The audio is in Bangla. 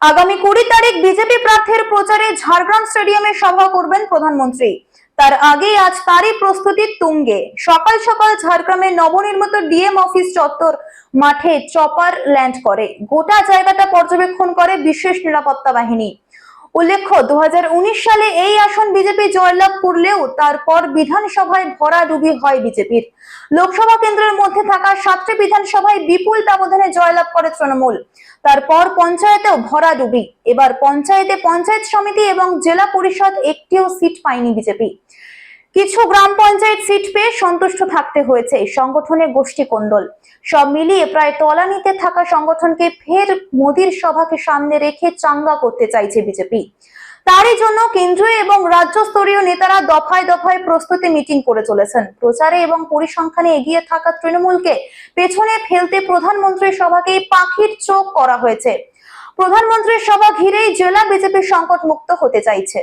আগামী কুড়ি তারিখ বিজেপি প্রার্থীর প্রচারে ঝাড়গ্রাম স্টেডিয়ামে সভা করবেন প্রধানমন্ত্রী। তার আগেই আজ তারই প্রস্তুতি তুঙ্গে। সকাল সকাল ঝাড়গ্রামের নবনির্মিত ডিএম অফিস চত্বর মাঠে চপার ল্যান্ড করে। গোটা জায়গাটা পর্যবেক্ষণ করে বিশেষ নিরাপত্তা বাহিনী। উল্লেখ্য, দুহাজার উনিশ সালে এই আসন বিজেপি জয়লাভ করলেও তারপর বিধানসভায় ভরাডুবি হয় বিজেপির। লোকসভা কেন্দ্রের মধ্যে থাকা সাতটি বিধানসভায় বিপুল ব্যবধানে জয়লাভ করে তৃণমূল। তারপর পঞ্চায়েতেও ভরাডুবি। এবার পঞ্চায়েতে পঞ্চায়েত সমিতি এবং জেলা পরিষদ একটিও সিট পায়নি বিজেপি। কিছু গ্রাম পঞ্চায়েত সিট পেয়ে সন্তুষ্ট থাকতে হয়েছে সংগঠনের গোষ্ঠী কোন্দল। সব মিলিয়ে প্রায় তলানিতে থাকা সংগঠনকে ফের মোদির সভাকে সামনে রেখে চাঙ্গা করতে চাইছে বিজেপি। তারই জন্য কেন্দ্রীয় এবং রাজ্য স্তরীয় নেতারা দফায় দফায় প্রস্তুতি মিটিং করে চলেছেন। প্রচারে এবং পরিসংখ্যানে এগিয়ে থাকা তৃণমূলকে পেছনে ফেলতে প্রধানমন্ত্রীর সভাকে পাখির চোখ করা হয়েছে। প্রধানমন্ত্রীর সভা ঘিরেই জেলা বিজেপি সংকট মুক্ত হতে চাইছে।